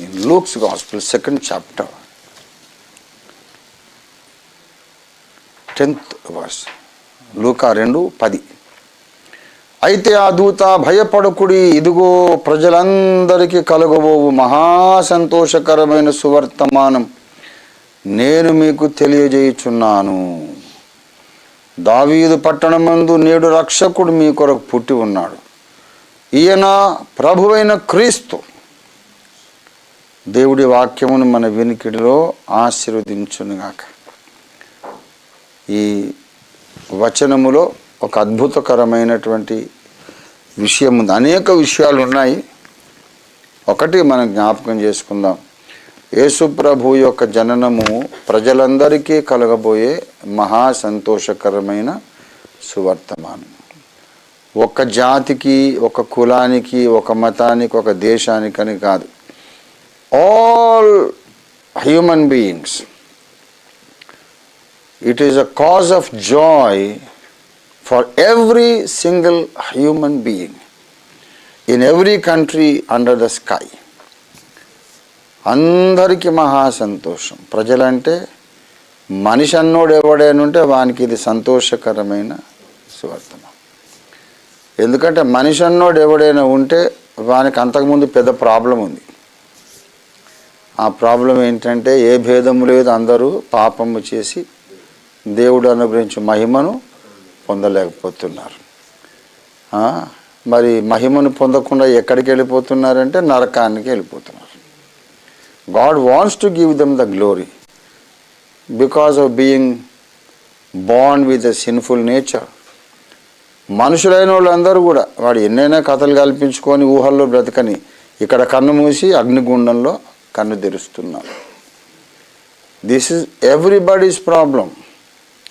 in Luke's Gospel, second chapter tenth verse. లూకా రెండు పది. అయితే ఆ దూత భయపడకుడి ఇదిగో ప్రజలందరికీ కలగబోవు మహా సంతోషకరమైన సువర్తమానం. నేను మీకు తెలియజేయుచున్నాను. దావీదు పట్టణమందు నేడు రక్షకుడు మీ కొరకు పుట్టి ఉన్నాడు. ఈయన ప్రభువైన క్రీస్తు. దేవుడి వాక్యమును మన వినికిడిలో ఆశీర్వదించునుగాక. ఈ వచనములో ఒక అద్భుతకరమైనటువంటి విషయం ఉంది. అనేక విషయాలు ఉన్నాయి ఒకటి మనం జ్ఞాపకం చేసుకుందాం. యేసుప్రభు యొక్క జననము ప్రజలందరికీ కలగబోయే మహా సంతోషకరమైన సువర్తమానం. ఒక జాతికి ఒక కులానికి ఒక మతానికి ఒక దేశానికని కాదు. All human beings it is a cause of joy for every single human being in every country under the sky అందరికీ మహా సంతోషం. ప్రజలంటే మనిషి అన్నోడు ఎవడైనా వానికి ఇది సంతోషకరమైన సువర్తనం. ఎందుకంటే మనిషి అన్నోడు ఎవడైనా ఉంటే వానికి అంతకుముందు పెద్ద ప్రాబ్లం ఉంది. ఆ ప్రాబ్లం ఏంటంటే ఏ భేదము లేదు అందరూ పాపము చేసి దేవుడు అనుగ్రహించే మహిమను పొందలేకపోతున్నారు. మరి మహిమను పొందకుండా ఎక్కడికి వెళ్ళిపోతున్నారంటే నరకానికి వెళ్ళిపోతున్నారు. God wants to give them the glory because of being bond with the sinful nature. మనుషులైన వాళ్ళందరూ కూడా వాడు ఎన్నైనా కథలు కల్పించుకొని ఊహల్లో బ్రతకని ఇక్కడ కన్ను మూసి అగ్నిగుండంలో కన్ను తెరుస్తున్నాం. This is everybody's problem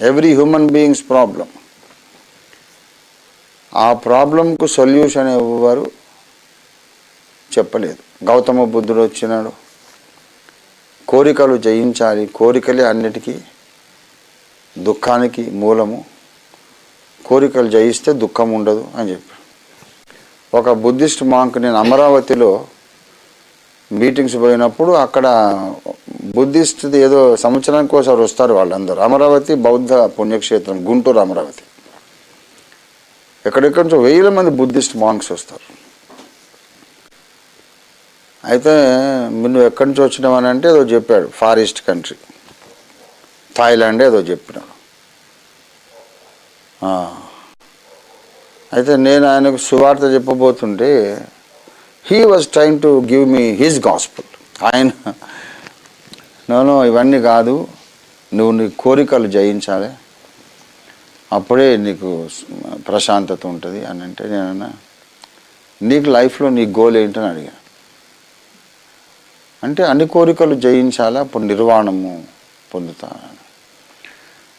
every human beings problem ఆ ప్రాబ్లంకు సొల్యూషన్ ఎవరు చెప్పలేదు. గౌతమ బుద్ధుడు వచ్చినాడు. కోరికలు జయించాలి. కోరికలే అన్నిటికీ దుఃఖానికి మూలము. కోరికలు జయిస్తే దుఃఖం ఉండదు అని చెప్పాడు. ఒక బుద్ధిస్ట్ మాంక్ నేను అమరావతిలో మీటింగ్స్ పోయినప్పుడు అక్కడ బుద్ధిస్ట్ ఏదో సంవత్సరానికి ఒకసారి వస్తారు వాళ్ళందరూ. అమరావతి బౌద్ధ పుణ్యక్షేత్రం గుంటూరు అమరావతి. ఎక్కడెక్కడి నుంచో వేల మంది బుద్ధిస్ట్ మాంగ్స్ వస్తారు. అయితే నువ్వు ఎక్కడి నుంచి వచ్చినావని అంటే ఏదో చెప్పాడు ఫారెస్ట్ కంట్రీ. థాయిలాండ్ ఏదో చెప్పినాడు. అయితే నేను ఆయనకు సువార్త చెప్పబోతుంటే he was trying to give me his gospel ఆయన నోనో ఇవన్నీ కాదు. నువ్వు నీ కోరికలు జయించాలి. అప్పుడే నీకు ప్రశాంతత ఉంటుంది. అని అంటే నేను నీకు లైఫ్లో నీ గోల్ ఏంటని అడిగాను అంటే అన్ని కోరికలు జయించాలా? అప్పుడు నిర్వాణము పొందుతా.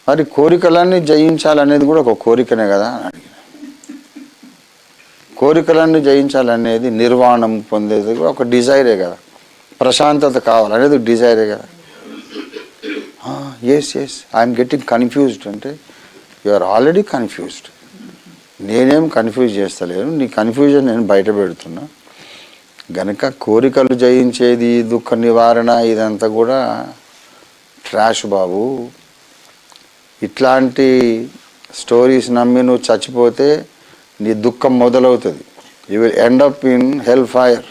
మరి కోరికలన్నీ జయించాలనేది కూడా ఒక కోరికనే కదా అని అడిగిన. కోరికలన్నీ జయించాలనేది నిర్వాణం పొందేది కూడా ఒక డిజైరే కదా. ప్రశాంతత కావాలనేది డిజైరే కదా. Yes yes I'm getting confused అంటే యు ఆర్ ఆల్రెడీ కన్ఫ్యూజ్డ్ నేనేం కన్ఫ్యూజ్ చేస్తలేను నీ కన్ఫ్యూజన్ నేను బయట పెడుతున్నా. గనక కోరికలు జయించేది దుఃఖ నివారణ ఇదంతా కూడా ట్రాష్ బాబు. ఇట్లాంటి స్టోరీస్ నమ్మి నువ్వు చచ్చిపోతే నీ దుఃఖం మొదలవుతుంది. You will end up in hell fire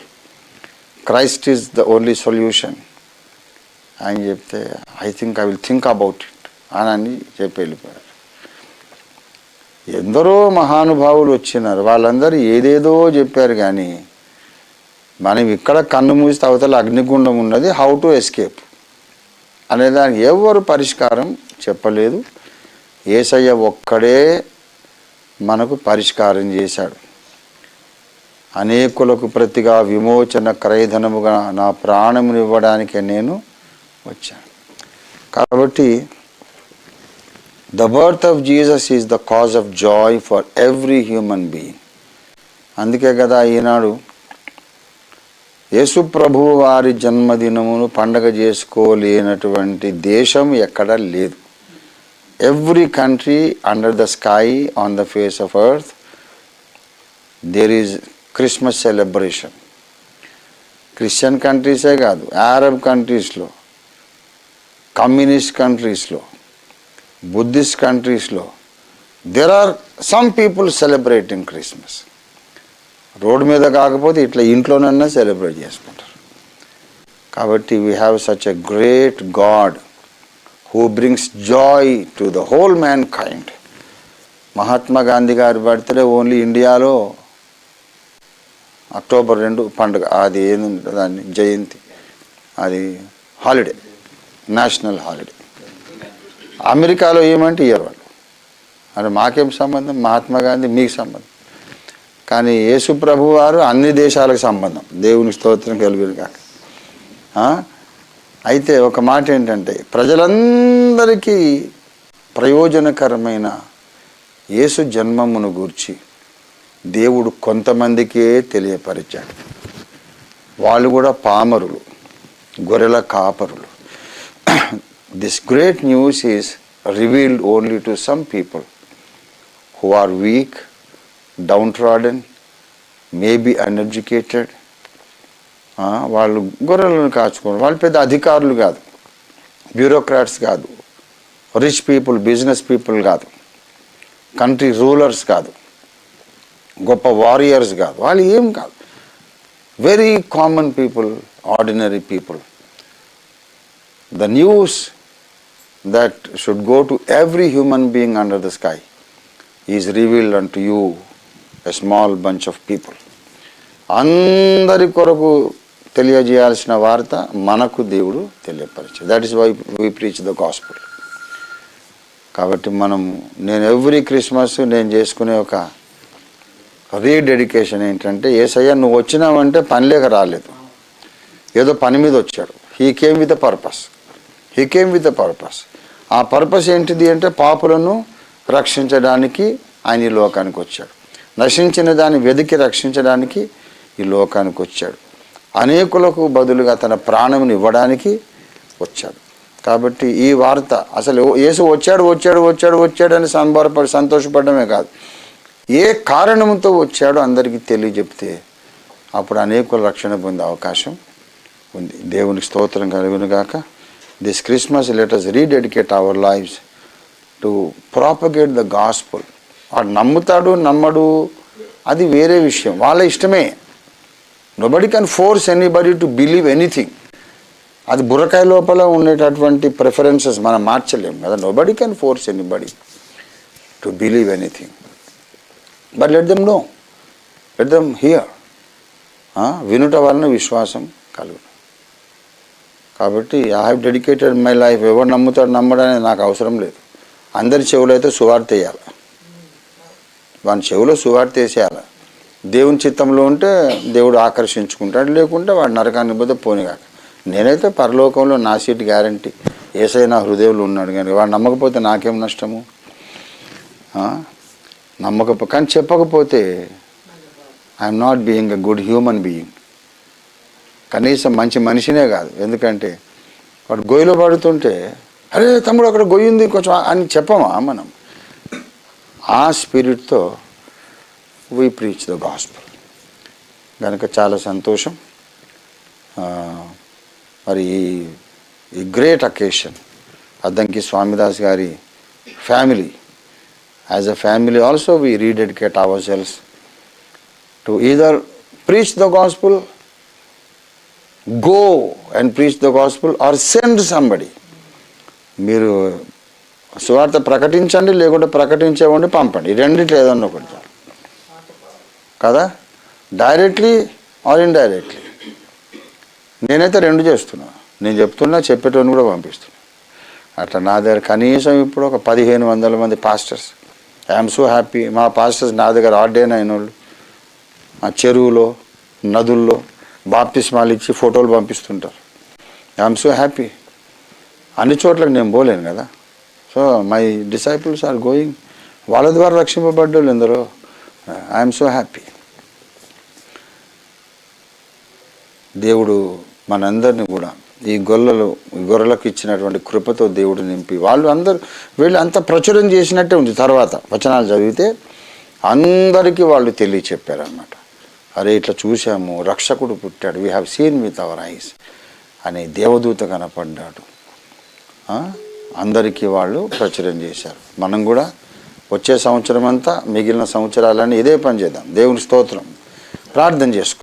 Christ is the only solution అని చెప్తే I think I will think about it అని అని చెప్పి వెళ్ళిపోయారు. ఎందరో మహానుభావులు వచ్చినారు. వాళ్ళందరూ ఏదేదో చెప్పారు కానీ మనం ఇక్కడ కన్ను మూసి అవతల అగ్నిగుండం ఉన్నది హౌ టు ఎస్కేప్ అనే దానికి ఎవరు పరిష్కారం చెప్పలేదు. ఏసయ్య ఒక్కడే మనకు పరిష్కారం చేశాడు. అనేకులకు ప్రతిగా విమోచన క్రయధనముగా నా ప్రాణమును ఇవ్వడానికే నేను వచ్చాను. కాబట్టి the birth of Jesus is the cause of joy for every human being అందుకే కదా ఈనాడు యేసు వారి జన్మదినమును పండగ చేసుకోలేనటువంటి దేశం ఎక్కడా లేదు. Every country under the sky on the face of earth there is Christmas celebration Christian కంట్రీసే కాదు అరబ్ కంట్రీస్లో కమ్యూనిస్ట్ కంట్రీస్లో బుద్ధిస్ట్ కంట్రీస్లో there are some people celebrating Christmas road మీద కాకపోతే ఇట్లా ఇంట్లోనన్నా సెలబ్రేట్ చేసుకుంటారు. కాబట్టి we have such a great God who brings joy to the whole mankind Mahatma Gandhi గారి బర్త్డే ఓన్లీ ఇండియాలో అక్టోబర్ రెండు పండుగ అది ఏంది దాన్ని? జయంతి. అది హాలిడే నేషనల్ హాలిడే అమెరికాలో ఏమంటే ఇయ్యరు వాళ్ళు మరి మాకేం సంబంధం? మహాత్మా గాంధీ మీకు సంబంధం. కానీ యేసు ప్రభు వారు అన్ని దేశాలకు సంబంధం. దేవుని స్తోత్రం కలిగిన కాక అయితే ఒక మాట ఏంటంటే ప్రజలందరికీ ప్రయోజనకరమైన యేసు జన్మమును గూర్చి దేవుడు కొంతమందికే తెలియపరిచాడు. వాళ్ళు కూడా పామరులు గొర్రెల కాపరులు. This great news is revealed only to some people who are weak downtrodden maybe uneducated వాళ్ళు గొర్రెలను కాచుకోరు. వాళ్ళు పెద్ద అధికారులు కాదు. బ్యూరోక్రాట్స్ కాదు. రిచ్ పీపుల్ బిజినెస్ పీపుల్ కాదు. కంట్రీ రూలర్స్ కాదు. గొప్ప వారియర్స్ కాదు. వాళ్ళు ఏం కాదు. Very common people ordinary people. The news that should go to every human being under the sky is revealed and to you a small bunch of people అందరి కొరకు తెలియజేయాల్సిన వార్త మనకు దేవుడు తెలియపరిచాడు that is why we preach the gospel కాబట్టి మనం నేను every Christmas నేను చేసుకునే ఒక రీడెడికేషన్ ఏంటంటే ఏసయ్య నువ్వు వచ్చినావంటే పని లేక రాలేదు. ఏదో పని మీద వచ్చాడు. He came with a purpose he came with a purpose ఆ పర్పస్ ఏంటిది అంటే పాపులను రక్షించడానికి ఆయన ఈ లోకానికి వచ్చాడు. నశించిన దాన్ని వెతికి రక్షించడానికి ఈ లోకానికి వచ్చాడు. అనేకులకు బదులుగా తన ప్రాణంని ఇవ్వడానికి వచ్చాడు. కాబట్టి ఈ వార్త అసలు యేసు వచ్చాడు వచ్చాడు వచ్చాడు వచ్చాడు అని సంబరపడి సంతోషపడమే కాదు. ఏ కారణంతో వచ్చాడో అందరికీ తెలియజెప్తే అప్పుడు అనేకులు రక్షణ పొందే అవకాశం ఉంది. దేవునికి స్తోత్రం కలుగును గాక this Christmas letters rededicate our lives to propagate the gospel వాడు నమ్ముతాడు నమ్మడు అది వేరే విషయం. వాళ్ళ ఇష్టమే. Nobody can force anybody to believe anything అది బుర్రకాయ లోపల ఉండేటటువంటి ప్రిఫరెన్సెస్ మనం మార్చలేం కదా. Nobody can force anybody to believe anything but let them know let them hear వినుట వలన విశ్వాసం కలుగు కాబట్టి I have dedicated my life ఎవరు నమ్ముతాడు నమ్మడానికి నాకు అవసరం లేదు. అందరి చెవులో అయితే సువార్త వేయాలి. వాని చెవిలో సువార్త వేసేయాలి. దేవుని చిత్తంలో ఉంటే దేవుడు ఆకర్షించుకుంటాడు లేకుంటే వాడు నరకాన్ని పోతే పోనిగాక నేనైతే పరలోకంలో నా సీట్ గ్యారంటీ. ఏసై నా హృదయంలో ఉన్నాడు కానీ వాడు నమ్మకపోతే నాకేం నష్టము? నమ్మకపో కానీ చెప్పకపోతే I'm not being a good human being కనీసం మంచి మనిషినే కాదు. ఎందుకంటే వాడు గొయ్యిలో పడుతుంటే అరే తమ్ముడు అక్కడ గొయ్యి ఉంది కొంచెం అని చెప్పమా మనం? ఆ స్పిరిట్తో వీ ప్రీచ్ ద గాస్పుల్ కనుక చాలా సంతోషం. మరి ఈ గ్రేట్ అకేషన్ అద్దంకి స్వామిదాస్ గారి family as a family also we rededicate our selves to either preach the gospel go and preach the gospel or send somebody మీరు సువార్త ప్రకటించండి లేకుంటే ప్రకటించేవండి పంపండి. ఈ రెండిట్లో ఏదన్నా ఒకటి. కదా? డైరెక్ట్లీ ఆర్ ఇండైరెక్ట్లీ నేనైతే రెండు చేస్తున్నా. నేను చెప్తున్నా చెప్పేటోని కూడా పంపిస్తున్నా. అట్లా నా దగ్గర కనీసం ఇప్పుడు ఒక పదిహేను వందల మంది పాస్టర్స్ ఐఎమ్ సో హ్యాపీ మా పాస్టర్స్ నా దగ్గర ఆర్డైన్ అయిన వాళ్ళు. మా చెరువులో నదుల్లో బాప్తిస్మాలు ఇచ్చి ఫోటోలు పంపిస్తుంటారు. ఐఎమ్ సో హ్యాపీ అన్ని చోట్లకు నేను పోలేను కదా? So my disciples are going వాళ్ళ ద్వారా రక్షింపబడ్డోళ్ళు ఎందరో? ఐఎమ్ సో హ్యాపీ దేవుడు మనందరిని కూడా ఈ గొల్లలు ఈ గొర్రెలకు ఇచ్చినటువంటి కృపతో దేవుడు నింపి వాళ్ళు అందరూ వీళ్ళు అంత ప్రచురం చేసినట్టే ఉంది తర్వాత. వచనాలు చదివితే అందరికీ వాళ్ళు తెలియ చెప్పారనమాట అరే ఇట్లా చూసాము రక్షకుడు పుట్టాడు we have seen with our eyes అనే దేవదూత కనపడ్డాడు. అందరికీ వాళ్ళు ప్రచురం చేశారు. మనం కూడా వచ్చే సంవత్సరం అంతా మిగిలిన సంవత్సరాలన్నీ ఇదే పని చేద్దాం. దేవుని స్తోత్రం. ప్రార్థన చేసుకో.